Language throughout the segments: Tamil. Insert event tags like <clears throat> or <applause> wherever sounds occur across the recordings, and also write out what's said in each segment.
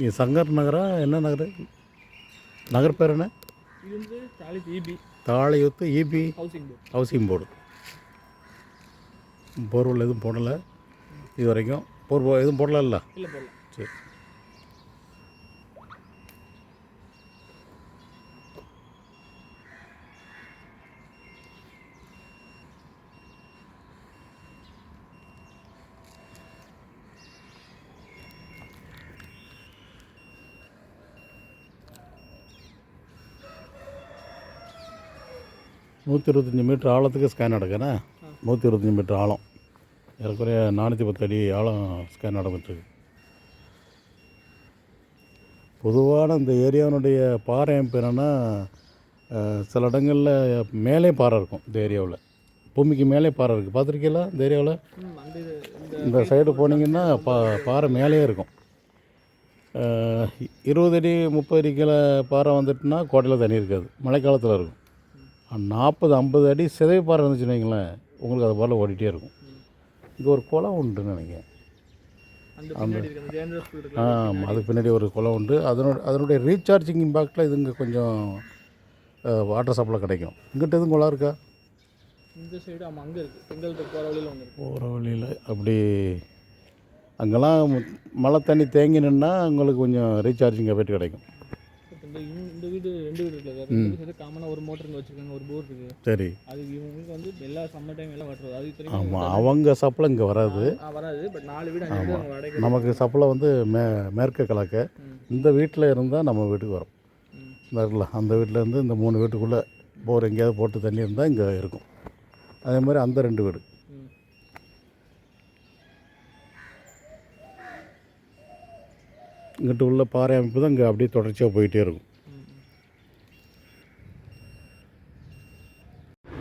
இது சங்கர் நகரா? என்ன நகர்? நகர் பேர் என்ன? Thalaiyuthu EB housing board housing board borewell எதுவும் போடலை. இது வரைக்கும். போர் போ- எதுவும் போடல இல்லை சரி. நூற்றி இருபத்தஞ்சி மீட்டர் ஆழத்துக்கு ஸ்கேன் நடக்குண்ணே நூற்றி இருபத்தஞ்சி மீட்டர் ஆழம். ஏறக்குறைய நானூற்றி பத்து அடி ஆழம் ஸ்கேன் நடந்துட்டுருக்கு. பொதுவான இந்த ஏரியாவினுடைய பாறை அமைப்பு என்னென்னா சில இடங்களில் மேலே பாறை இருக்கும் இந்த ஏரியாவில். பூமிக்கு மேலே பாறை இருக்குது பார்த்துருக்கீங்களா இந்த ஏரியாவில்? இந்த சைடு போனீங்கன்னா பா பாறை மேலேயே இருக்கும். இருபது அடி முப்பது அடி கீழே பாறை வந்துட்டுனா கோட்டையில் தண்ணி இருக்காது. மழைக்காலத்தில் இருக்கும். நாற்பது ஐம்பது அடி சிதைவு பாறை இருந்துச்சுன்னு வைங்களேன் உங்களுக்கு அது போல் ஓடிட்டே இருக்கும். இங்கே ஒரு குளம் உண்டுன்னு நினைக்கிறேன். அந்த பின்னாடி இருக்கு அந்த ஜேந்திர ஸ்கூல் இருக்கு ஆ அதுக்கு பின்னாடி. ஒரு குளம் உண்டு. அதனோட அதனுடைய ரீசார்ஜிங் இம்பேக்டில் இது இங்கே கொஞ்சம் வாட்டர் சப்ளை கிடைக்கும். இங்கிட்ட எதுவும் குளம் இருக்கா? இந்த சைடு ஆமாம் அங்கே இருக்குது செங்கல்பட்டு போகிற வழியில் போகிற வழியில் அப்படி அங்கெல்லாம் மழை தண்ணி தேங்கி நின்னா உங்களுக்கு கொஞ்சம் ரீசார்ஜிங் எஃபெக்ட் கிடைக்கும். இந்த வீடு ரெண்டு வீடு இருக்குது ரெண்டு வீடு காமனாக ஒரு மோட்டருங்க வச்சுருக்காங்க ஒரு போர் இருக்குது. சரி. அதுக்கு இவங்களுக்கு வந்து எல்லா சம்மர் டைம் எல்லாம் வாட்டர் அது ஆமாம் அவங்க சப்ளை இங்கே வராது. வராது. பட் நாலு வீடு வாடகை நமக்கு சப்ளை வந்து மே மேற்க கலக்க ம். இந்த வீட்டில் இருந்தால் நம்ம வீட்டுக்கு வரும். இந்த இருக்குல்ல அந்த வீட்டிலேருந்து இந்த மூணு வீட்டுக்குள்ளே போர் எங்கேயாவது போட்டு தண்ணி இருந்தால் இங்கே இருக்கும். அதே மாதிரி அந்த ரெண்டு வீடு ம் இங்கிட்ட உள்ள பாறை அமைப்பு தான் இங்கே அப்படியே தொடர்ச்சியாக போயிட்டே இருக்கும்.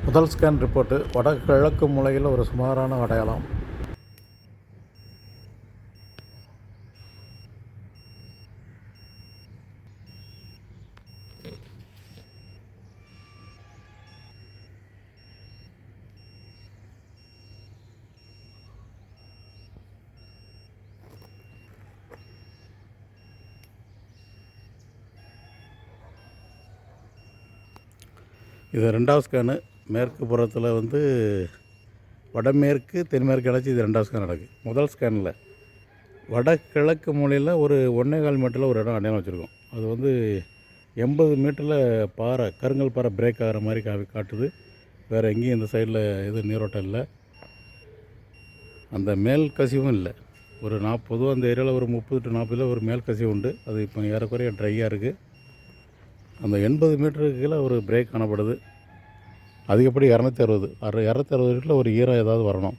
முதல் ஸ்கேன் ரிப்போர்ட்டு வடகிழக்கு மூலையில் ஒரு சுமாரான அடையாளம். இது ரெண்டாவது ஸ்கேனு. மேற்கு புறத்தில் வந்து வடமேற்கு தென்மேற்கு அடைச்சி இது ரெண்டாவது ஸ்கேன் நடக்குது. முதல் ஸ்கேனில். வடகிழக்கு மூலையில் ஒரு ஒன்றே கால் மீட்டரில் ஒரு இடம் அடையாளம் வச்சுருக்கோம். அது வந்து எண்பது மீட்டரில் பாறை கருங்கல் பாறை பிரேக் ஆகிற மாதிரி கா காட்டுது. வேறு எங்கேயும் இந்த சைடில் எதுவும் நீரோட்டம் இல்லை. அந்த மேல் கசிவும் இல்லை. ஒரு நாப் அந்த ஏரியாவில் ஒரு முப்பது டு நாற்பதில் ஒரு மேல் கசிவு உண்டு. அது இப்போ ஏறக்குறைய ட்ரையாக இருக்குது அந்த எண்பது மீட்டருக்கு கீழே ஒரு பிரேக் காணப்படுது. அதிகப்படி இரநூத்தி அறுபது. அறு இரநூத்தி அறுபது வீட்டில் ஒரு ஈரம் ஏதாவது வரணும்.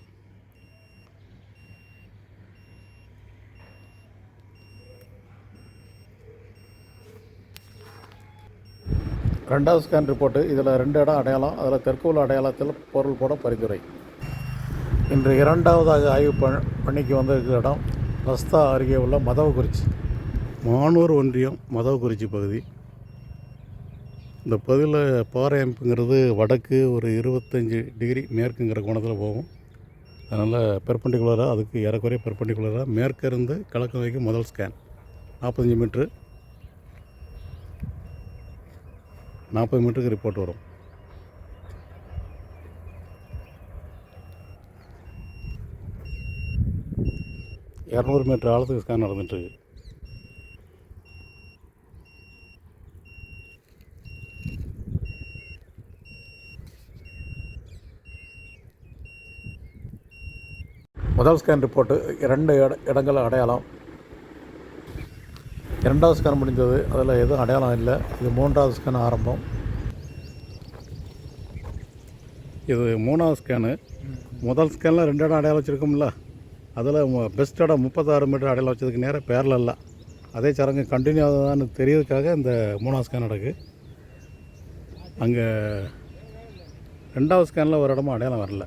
ரெண்டாவது ஸ்கேன் ரிப்போர்ட்டு இதில் ரெண்டு இடம் அடையாளம் அதில் தெற்கு உள்ள அடையாளத்தில் பொருள் போட பரிந்துரை. இன்று இரண்டாவதாக ஆய்வு ப- பணிக்கு வந்திருக்கிற இடம் ரஸ்தா அருகே உள்ள மதவக்குறிச்சி மானூர் ஒன்றியம் மதவக்குறிச்சி பகுதி. இந்த பகுதியில் பாறை அமைப்புங்கிறது வடக்கு ஒரு இருபத்தஞ்சி டிகிரி மேற்குங்கிற கோணத்தில் போகும். அதனால் பெர்பண்டிகுலராக அதுக்கு ஏறக்குறைய பெர்பண்டிகுலராக மேற்கிருந்து கிழக்கு நோக்கி முதல் ஸ்கேன் நாற்பத்தஞ்சு மீட்ரு நாற்பது மீட்டருக்கு ரிப்போர்ட் வரும். இரநூறு மீட்டர் ஆழத்துக்கு ஸ்கேன் நடந்துட்டுருக்கு. முதல் ஸ்கேன் ரிப்போர்ட்டு இரண்டு இட இடங்கள் அடையாளம். இரண்டாவது ஸ்கேன் முடிந்தது அதில் எதுவும் அடையாளம் இல்லை. இது மூன்றாவது ஸ்கேன் ஆரம்பம். இது மூணாவது ஸ்கேனு முதல் ஸ்கேனில் ரெண்டு இடம் அடையாளம் வச்சுருக்கோம்ல. அதில் பெஸ்ட் இடம் முப்பத்தாறு மீட்டர் அடையாளம் வச்சதுக்கு நேராக பேரில் இல்லை. அதே சரங்கு கண்டினியூ ஆகுதான்னு தெரியறதுக்காக இந்த மூணாவது ஸ்கேன் நடக்கு. அங்கே ரெண்டாவது ஸ்கேனில் ஒரு இடமும் அடையாளம் வரல.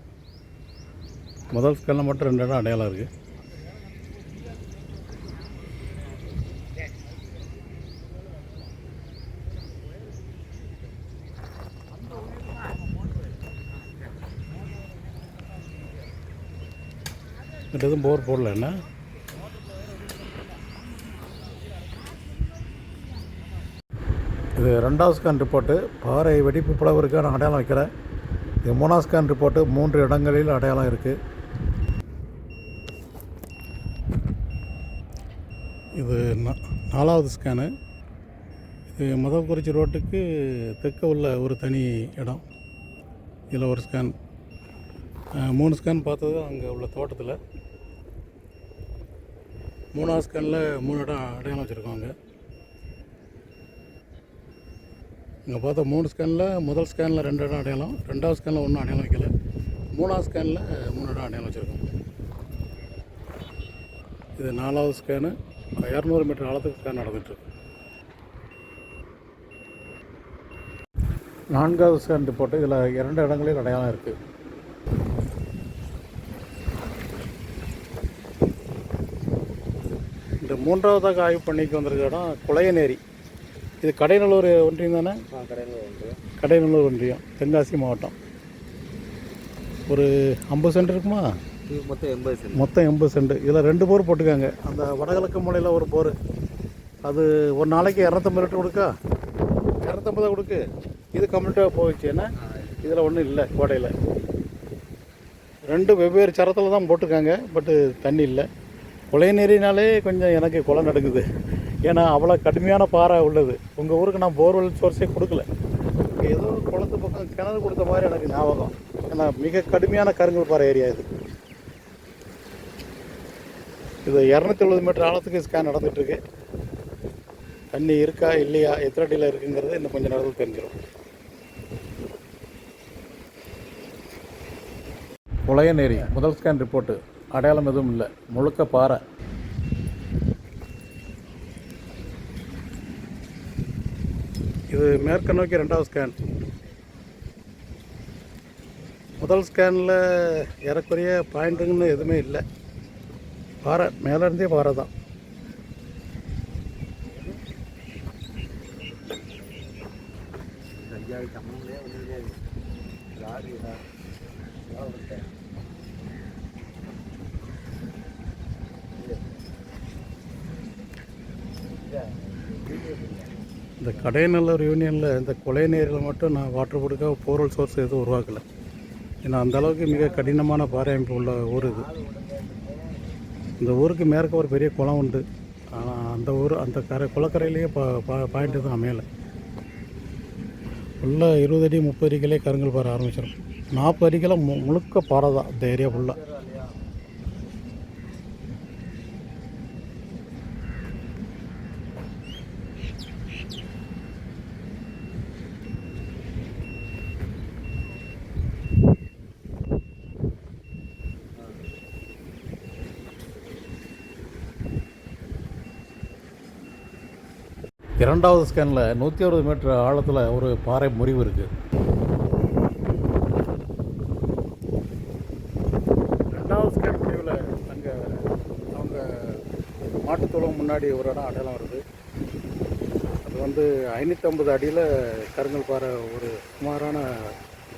முதல் ஸ்கேனில் மட்டும் ரெண்டு இடம் அடையாளம் இருக்குது எதுவும் போர் போடல என்ன? இது ரெண்டாவது ஸ்கேன் ரிப்போர்ட்டு பாறை வெடிப்பு புலவருக்கான அடையாளம் வைக்கிறேன். இது மூணாவது ஸ்கேன் ரிப்போர்ட்டு மூன்று இடங்களில் அடையாளம் இருக்குது இது நாலாவது ஸ்கேனு. இது முதல்குறிச்சி ரோட்டுக்கு தெற்க உள்ள ஒரு தனி இடம். இதில் ஒரு ஸ்கேன். மூணு ஸ்கேன் பார்த்தது அங்கே உள்ள தோட்டத்தில். மூணாவது ஸ்கேனில் மூணு இடம் அடையாளம் வச்சுருக்கோம் அங்கே இங்கே பார்த்தா மூணு ஸ்கேனில் முதல் ஸ்கேனில் ரெண்டு இடம் அடையாளம். ரெண்டாவது ஸ்கேனில் ஒன்றும் அடையாளம் வைக்கல. மூணாவது ஸ்கேனில் மூணு இடம் அடையாளம் வச்சுருக்கோம் இது நாலாவது ஸ்கேனு. இரநூறு மீட்டர் ஆழத்துக்கு ஸ்கேன் நடந்துகிட்ருக்கு நான்காவது ஸ்கேன் ரிப்போர்ட்டு இதில் இரண்டு இடங்களில் அடையாளம் இருக்குது இந்த மூன்றாவதாக ஆய்வு பண்ணிக்கு வந்திருக்க இடம் குளையநேரி இது கடைநல்லூர் ஒன்றியம் தானே? வந்து கடைநல்லூர் ஒன்றியம் தென்காசி மாவட்டம். ஒரு ஐம்பது சென்ட் இருக்குமா? மொத்தம் எண்பது சென்ட். மொத்தம் எண்பது சென்ட். இதில் ரெண்டு போர் போட்டுக்காங்க. அந்த வடகிழக்கு மூலையில் ஒரு போர். அது ஒரு நாளைக்கு இரநூத்தம்பது லிட்டர் கொடுக்கா? இரநூத்தம்பது கொடுக்கு. இது கம்ப்ளீட்டாக போயிடுச்சு. ஏன்னா இதில் ஒன்றும் இல்லை கோடையில் ரெண்டு வெவ்வேறு சரத்தில் தான் போட்டிருக்காங்க பட்டு தண்ணி இல்லை. குலைநீரினாலே கொஞ்சம் எனக்கு குளம் நடக்குது. ஏன்னா அவ்வளோ கடுமையான பாறை உள்ளது. உங்கள் ஊருக்கு நான் போர்வெல் சோர்ஸே கொடுக்கல. ஏதோ குளத்து பக்கம் கிணறு கொடுத்த மாதிரி எனக்கு ஞாபகம். ஏன்னா மிக கடுமையான கருங்கல் பாறை ஏரியா இது. இது இரநூத்தி எழுபது மீட்டர் ஆழத்துக்கு ஸ்கேன் நடந்துகிட்ருக்கு தண்ணி இருக்கா இல்லையா எத்தனை அடியில் இருக்குங்கிறது இன்னும் கொஞ்சம் நேரத்தில் தெரிஞ்சிடும் புளையநேரி முதல் ஸ்கேன் ரிப்போர்ட்டு அடையாளம் எதுவும் இல்லை. முழுக்க பாறை. இது மேற்க நோக்கி ரெண்டாவது ஸ்கேன் முதல் ஸ்கேனில் ஏறக்குறைய பாயிண்ட்டுங்கன்னு எதுவுமே இல்லை. பாறை மேலேருந்தே பாறை தான். இந்த கடைநல்லூர் யூனியனில் இந்த கொலை நீரில் மட்டும் நான் வாட்டர் போர்டுக்காக போரல் சோர்ஸ் எதுவும் உருவாக்கலை. ஏன்னா அந்த அளவுக்கு மிக கடினமான பாறை அமைப்பு உள்ள ஊர் இது. இந்த ஊருக்கு மேற்க ஒரு பெரிய குளம் உண்டு. ஆனால் அந்த ஊர் அந்த கரை குளக்கரையிலேயே பா பா பாயிண்ட் தான் அமையலை. ஃபுல்லாக இருபது அடி முப்பது அடிக்கலே கருங்கல் பாறை ஆரம்பிச்சிடும் நாற்பது அடிக்கெல்லாம் மு முழுக்க பாறை தான் இந்த ஏரியா ஃபுல்லாக இரண்டாவது ஸ்கேனில் நூற்றி அறுபது மீட்டர் ஆழத்தில் ஒரு பாறை முறிவு இருக்குது ரெண்டாவது ஸ்கேன் முடிவில் அங்கே அவங்க மாட்டுத்தோளம் முன்னாடி ஒரு இடம் அடையாளம் வருது. அது வந்து ஐநூற்றம்பது அடியில் கருங்கல் பாறை ஒரு சுமாரான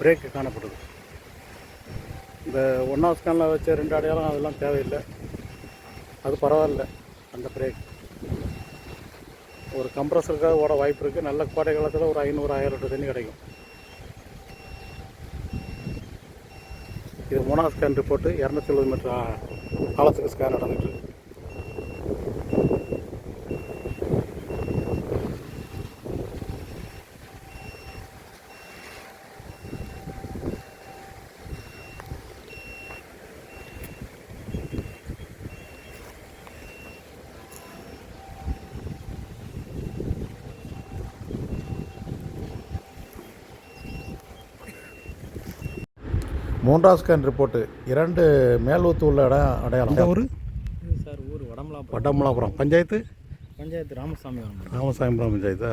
பிரேக்கு காணப்படுது. இந்த ஒன்றாவது ஸ்கேனில் வச்ச ரெண்டு அடையாளம் அதெல்லாம் தேவையில்லை. அது பரவாயில்ல அந்த பிரேக் ஒரு கம்ப்ரஸருக்காக ஓட வாய்ப்பு இருக்குது நல்ல கோடை காலத்தில் ஒரு ஐநூறு ஆயிரம் லிட்டர் தண்ணி கிடைக்கும். இது மூணாவது ஸ்கேன் ரிப்போர்ட்டு. இரநூத்தி எழுபது மீட்டர் ஆ- ஆழத்துக்கு ஸ்கேன் நடந்துட்டு மூன்றாவது ஸ்கேன் ரிப்போர்ட்டு இரண்டு மேல்வூத்து உள்ள இடம் அடையாளம். ஊர்? இது சார் ஊர் வடமலாபுரம். வடமலாபுரம். பஞ்சாயத்து? பஞ்சாயத்து ராமசாமி ராமசாமிபுரம் பஞ்சாயத்தா?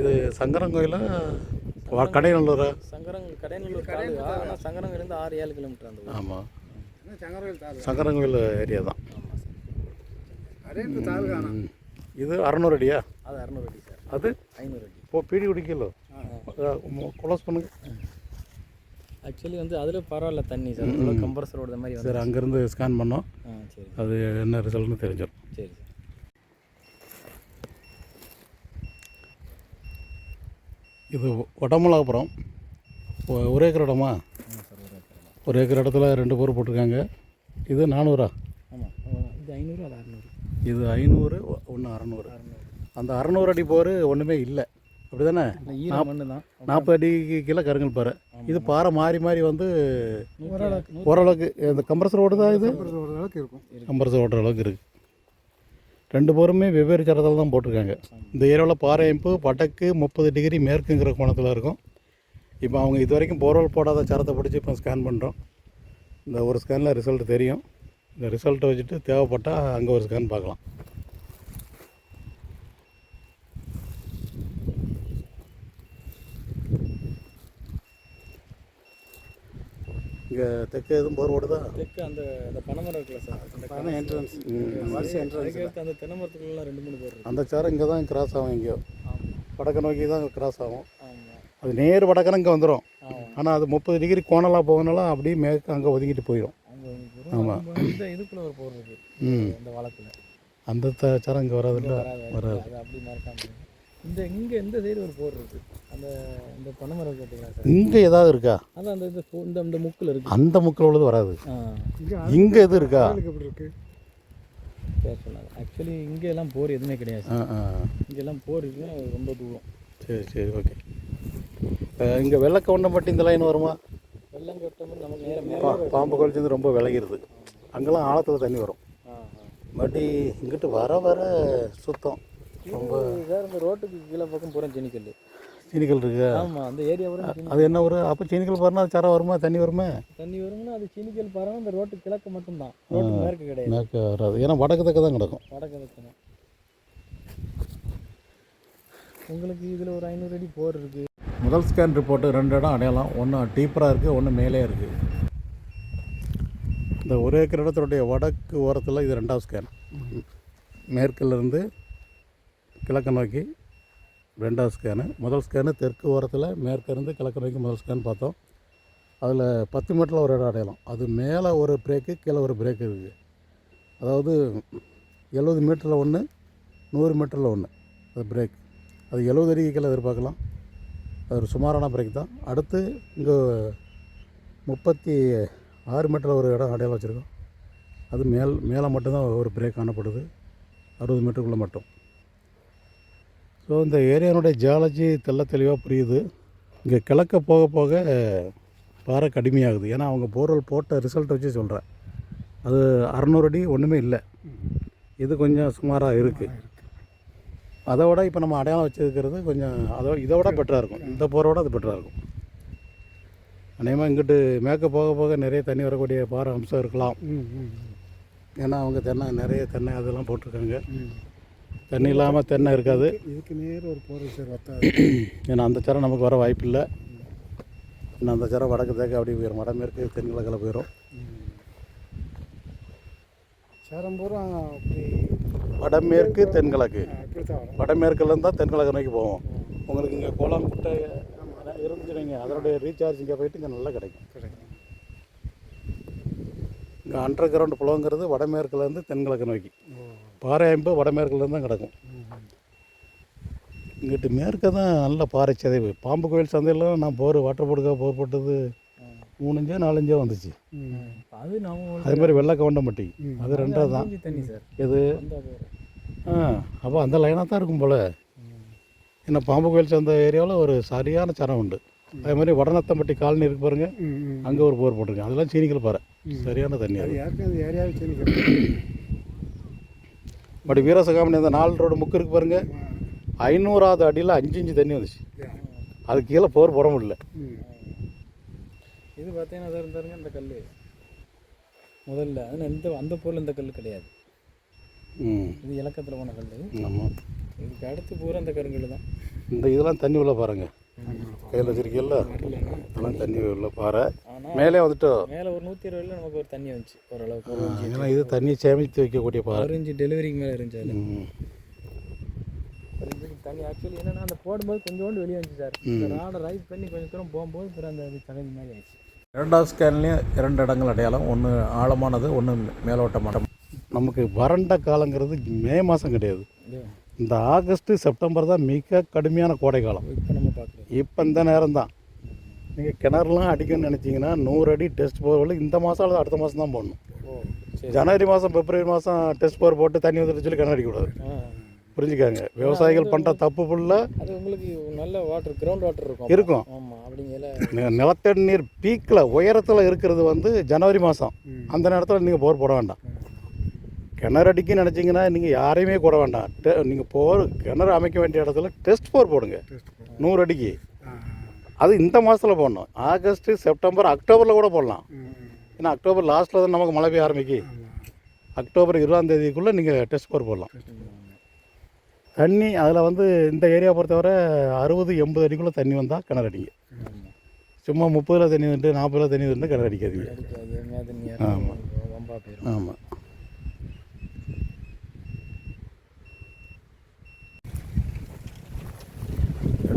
இது சங்கரன் கோயிலா சங்கரங் கடைநல்லூர் தாலுகா. ஆனால் சங்கரங்கிலேருந்து ஆறு ஏழு கிலோமீட்டர் அந்த ஆமாம் சங்கரவில் தாலுகா? சங்கரன் கோயில் ஏரியா தான். இது அறநூறு அடியா? அது அறநூறு அடி சார். அது? ஐநூறு அடி. இப்போ பீடி குடிக்கலோ? க்ளோஸ் பண்ணுங்க. ஆக்சுவலி வந்து அதில் பரவாயில்ல தண்ணி சார். கம்ப்ரஸர் ஓடுற மாதிரி சரி அங்கேருந்து ஸ்கேன் பண்ணோம். சரி. அது என்ன ரிசல்ட்னு தெரிஞ்சிடும். சரி இது வடமலாபுரம் ஒ- ஒரு ஏக்கர் இடமா? ஒரு ஏக்கர் இடத்துல ரெண்டு போர் போட்டிருக்காங்க. இது நானூறா? ஆமாம் இது ஐநூறு அது அறநூறு? இது ஐநூறு ஒன்று அறநூறு. அந்த அறநூறு அடி போர் ஒன்றுமே இல்லை. அப்படி தானே மண்ணு தான் நாற்பது அடிக்கு கீழே கருங்கல் பாறை. இது பாறை மாறி மாறி வந்து ஓரளவுக்கு இந்த கம்ப்ரஸர் ஓடுதா இது? ஓரளவுக்கு இருக்கும். கம்ப்ரஸர் ஓடுற அளவுக்கு இருக்குது ரெண்டு போருமே வெவ்வேறு சரத்தில் தான் போட்டிருக்காங்க. இந்த ஏரியாவில் பாறை அமைப்பு வடக்கு முப்பது டிகிரி மேற்குங்கிற கோணத்தில் இருக்கும். இப்போ அவங்க இது வரைக்கும் போர்வெல் போடாத சரத்தை பிடிச்சி இப்போ ஸ்கேன் பண்ணுறோம் இந்த ஒரு ஸ்கேனில் ரிசல்ட் தெரியும். இந்த ரிசல்ட்டை வச்சுட்டு தேவைப்பட்டால் அங்கே ஒரு ஸ்கேன் பார்க்கலாம். இங்கே தெற்கு எதுவும் போர் ஓடுதா தெற்கு அந்த அந்த பனைமரம் இருக்குல்ல சார் அந்த பனை. ம். வரிசை அடுத்து அந்த தென்னை மரத்துக்குலாம் ரெண்டு மூணு பேர் அந்த சாரம் இங்கே தான் கிராஸ் ஆகும் எங்கேயோ ஆமாம் வடக்கு நோக்கி தான் கிராஸ் ஆகும். ஆமாம் அது நேர் வடக்கன இங்கே வந்துடும் ஆமாம் ஆனால் அது முப்பது டிகிரி கோணலாக போகனால அப்படியே மேற்கு அங்கே ஒதுங்கிட்டு போயிடும் அங்கே ஆமா. இந்த இதுக்குள்ள ஒரு போர் இருக்கு. ம். இந்த வழக்குல. அந்த சாரம் இங்கே வராதுல்ல? வராது. அப்படி மறக்காம இந்த இங்கே இந்த சைடு ஒரு போர் இருக்கு? அந்த இந்த பனைமரம் பார்த்தீங்களா சார் இங்கே ஏதாவது இருக்கா? அதான் அந்த இது இந்த இந்த முக்கில் இருக்கு. அந்த முக்கில் உள்ளது வராது. ஆ. இங்கே எது இருக்கா? எப்படி இருக்கு? பேர் சொன்னாங்க. ஆக்சுவலி இங்கே எல்லாம் போர் எதுவுமே கிடையாது இங்கெல்லாம் போர் இருக்குன்னா ரொம்ப தூரம். சரி சரி ஓகே இங்கே வெள்ளக்கவுண்டம்பட்டி இந்த லைன் வருமா? வெள்ளம் கட்டம் நமக்கு நேரம் பாம்பு குளிச்சது ரொம்ப விலகிருது. அங்கெல்லாம் ஆழத்தில் தண்ணி வரும். ஆ பட் இங்கிட்டு வர வர சுத்தம். ரொம்ப சார் இந்த ரோட்டுக்கு கீழே பக்கம் பூரா செனிக்கல் சீனிக்கல் இருக்கு? ஆமாம் அந்த ஏரியா பூரா அது என்ன ஒரு அப்போ சீனிக்கல் பாருனா அது சரம் வருமா? தண்ணி வருமா? தண்ணி வருங்கன்னா அது செனிக்கல் பாருங்க இந்த ரோட்டுக்கு கிழக்கு மட்டும்தான். ரோட்டுக்கு மேற்கு கிடையாது. மேற்கு வராது. ஏன்னா வடக்கு தக்க தான் கிடக்கும். வடக்கு இருக்கணும் உங்களுக்கு இதில் ஒரு ஐநூறு அடி போர் இருக்கு. முதல் ஸ்கேன் ரிப்போர்ட்டு ரெண்டு இடம் அடையாளம். ஒன்று டீப்பராக இருக்குது ஒன்று மேலே இருக்குது இந்த ஒரு ஏக்கர் இடத்துடைய வடக்கு ஓரத்தில் இது ரெண்டாவது ஸ்கேன் மேற்கிலிருந்து கிழக்கு நோக்கி ரெண்டாவது ஸ்கேனு முதல் ஸ்கேனு தெற்கு ஓரத்தில் மேற்கிருந்து கிழக்கு நோக்கி முதல் ஸ்கேன் பார்த்தோம். அதில் பத்து மீட்டரில் ஒரு இடம் அடையலாம். அது மேலே ஒரு பிரேக்கு கீழே ஒரு பிரேக் இருக்குது அதாவது எழுபது மீட்டரில் ஒன்று நூறு மீட்டரில் ஒன்று அது பிரேக் அது எழுபது அடிக்கு கீழே எதிர்பார்க்கலாம். அது ஒரு சுமாரான பிரேக் தான். அடுத்து இங்கே முப்பத்தி ஆறு மீட்டரில் ஒரு இடம் அடையாளம் வச்சுருக்கோம். அது மேல் மேலே மட்டும்தான் ஒரு பிரேக் காணப்படுது. அறுபது மீட்டருக்குள்ளே மட்டும். ஸோ இந்த ஏரியானுடைய ஜியாலஜி தெள்ள தெளிவாக புரியுது. இங்கே கிழக்க போக போக பாறை கடுமையாகுது. ஏன்னா அவங்க போர்வெல் போட்ட ரிசல்ட் வச்சு சொல்கிறேன் அது அறநூறு அடி ஒன்றுமே இல்லை. இது கொஞ்சம் சுமாராக இருக்குது அதை விட இப்போ நம்ம அடையாளம் வச்சிருக்கிறது கொஞ்சம் அதை இதை விட பெட்டராக இருக்கும். இந்த போரோட அது பெட்டராக இருக்கும். அநேகமாக இங்கிட்டு மேற்க போக போக நிறைய தண்ணி வரக்கூடிய பாறை அம்சம் இருக்கலாம். ஏன்னா அவங்க தென்னை நிறைய தென்னை அதெல்லாம் போட்டிருக்காங்க. தண்ணி இல்லாமல் தென்னை இருக்காது. இதுக்கு நேர் ஒரு போர் சார் வத்தாது <clears throat> ஏன்னா அந்த சரம் நமக்கு வர வாய்ப்பு இல்லை ஏன்னா அந்த சரம் வடக்கு தேக்க அப்படி போயிடும் வடமேற்கு தென்கிழக்கில் போயிடும் சேரம் பூரா அப்படி வடமேற்கு தென்கிழக்கு வடமேற்குலேருந்து தான் தென்கிழக்கு நோக்கி போவோம். உங்களுக்கு இங்கே கோலம் குட்டை இருந்துச்சுங்க அதனுடைய ரீசார்ஜ் இங்கே போயிட்டு இங்கே நல்லா கிடைக்கும். கிடைக்கும். இங்கே அண்டர் கிரவுண்ட் புலங்கிறது வடமேற்குலேருந்து தென்கிழக்கு நோக்கி. பாறை அமைப்பு வடமேற்குலேருந்து தான் கிடக்கும். இங்கிட்டு மேற்க தான் நல்ல பாறை சிதைவு. பாம்பு கோயில் சந்தையில் நான் போர் வாட்டர் போர்டுக்காக போர் போட்டது மூணுஞ்சோ நாலஞ்சோ வந்துச்சு. அது அதே மாதிரி வெள்ளை கவுண்டம்பட்டி அது ரெண்டாவது தான். எது? போதும். ஆ அப்போ அந்த லைனாக தான் இருக்கும் போல். ஏன்னா பாம்பு கோயில் சந்தை ஏரியாவில் ஒரு சரியான சரம் உண்டு. அதே மாதிரி வடநத்தம்பட்டி காலனி இருக்கு பாருங்க. அங்கே ஒரு போர் போட்டிருக்கேன். அதெல்லாம் சீனிக்கல் பாறை. சரியான தண்ணி அது. யாருக்கும் அந்த ஏரியாவே செனிக்கல் பட் வீரசகாமணி அந்த நாலு ரோடு முக்கு இருக்கு பாருங்க. ஐநூறாவது அடியில் அஞ்சு இன்ச்சு தண்ணி வந்துச்சு. அது கீழே போர் போட முடியல. இது பார்த்தீங்கன்னா சார் இருந்தாருங்க இந்த கல் முதல்ல ஆனால் இந்த அந்த பொருள் இந்த கல் கிடையாது. இது இலக்கத்தில் போன கல் ஆமாம் இதுக்கு அடுத்து பூரா இந்த கருங்கல் தான். இந்த இதெல்லாம் தண்ணி உள்ள பாருங்க. கையில் வச்சிருக்கீல்ல இதெல்லாம் தண்ணி உள்ள பாறை. மேலே வந்துட்டோ மேலே ஒரு நூற்றி இருபதுல நமக்கு ஒரு தண்ணி வந்துச்சு ஓரளவுக்கு. ஏன்னா இது தண்ணி சேமித்து வைக்கக்கூடிய பாறை. ஒரு இன்ச்சு டெலிவரிக்கு மேலே இருந்துச்சு தண்ணி ஆக்சுவலி என்னன்னா அந்த போடும்போது கொஞ்சோண்டு வெளியே வந்துச்சு சார். இந்த ராடை ரைஸ் பண்ணி கொஞ்சம் தூரம் போகும்போது அப்புறம் அந்த தகுதி மாதிரி ஆயிடுச்சு. இரண்டாவது ஸ்கேன்லேயும் இரண்டு இடங்கள் அடையாளம். ஒன்று ஆழமானது ஒன்று மேலோட்டமான நமக்கு வறண்ட காலங்கிறது மே மாதம் கிடையாது. இந்த ஆகஸ்ட்டு செப்டம்பர் தான் மிக கடுமையான கோடை காலம். இப்போ நம்ம பார்க்குறோம். இப்போ இந்த நேரம் தான் நீங்கள் கிணறுலாம் அடிக்கணும்னு நினச்சிங்கன்னா நூறு அடி டெஸ்ட் போர் இந்த மாதம் அல்லது அடுத்த மாதம் தான் போடணும். ஜனவரி மாதம் பிப்ரவரி மாதம் டெஸ்ட் போர் போட்டு தண்ணி வந்துட்டு சொல்லி கிணறு அடிக்கக்கூடாது. புரிஞ்சுக்காங்க. விவசாயிகள் பண்ணுற தப்பு ஃபுல்லாக அது உங்களுக்கு நல்ல வாட்டர் கிரவுண்ட் வாட்டர் இருக்கும் இருக்கும். நிலத்தடி நீர் பீக்கில் உயரத்தில் இருக்கிறது வந்து ஜனவரி மாதம் அந்த நேரத்தில் நீங்கள் போர் போட வேண்டாம். கிணறு அடிக்க நினச்சிங்கன்னா நீங்கள் யாரையுமே கூட வேண்டாம். நீங்கள் போர் கிணறு அமைக்க வேண்டிய இடத்துல டெஸ்ட் போர் போடுங்க. நூறு அடிக்கு. அது இந்த மாதத்தில் போடணும். ஆகஸ்ட் செப்டம்பர் அக்டோபரில் கூட போடலாம். ஏன்னா அக்டோபர் லாஸ்ட்டில் தான் நமக்கு மழை பெய்ய ஆரம்பிக்கு. அக்டோபர் இருபதாம் தேதிக்குள்ளே நீங்கள் டெஸ்ட் போர் போடலாம். தண்ணி அதில் வந்து இந்த ஏரியா பொறுத்தவரை அறுபது எண்பது அடிக்குள்ளே தண்ணி வந்தால் கிணறு அடிங்க. சும்மா முப்பதுல தண்ணி வந்து நாற்பதுல தண்ணி வந்து கிணறு அடிக்காதீங்க. அடிக்காது மேத நீர் ஆமா. வம்பா போயிடும் ஆமாம்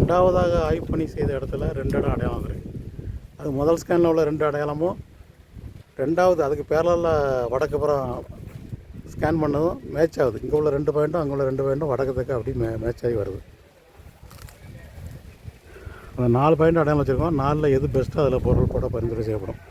ரெண்டாவதாக ஆய்வு பணி செய்த இடத்துல ரெண்டு இடம் அடையாளம் இருக்கு. அது முதல் ஸ்கேனில் உள்ள ரெண்டு அடையாளமும் ரெண்டாவது அதுக்கு பேரலில் வடக்கு புறம் ஸ்கேன் பண்ணதும் மேட்ச் ஆகுது. இங்கே உள்ள ரெண்டு பாயிண்ட்டும் அங்கே உள்ள ரெண்டு பாயிண்ட்டும் வடக்கு தக்க அப்படி மே மேட்ச் ஆகி வருது. அந்த நாலு பாயிண்ட் அடையாளம் வச்சுருக்கோம். நாலில் எது பெஸ்ட்டோ அதில் பொருள் போட பரிந்துரை செய்யப்படும்.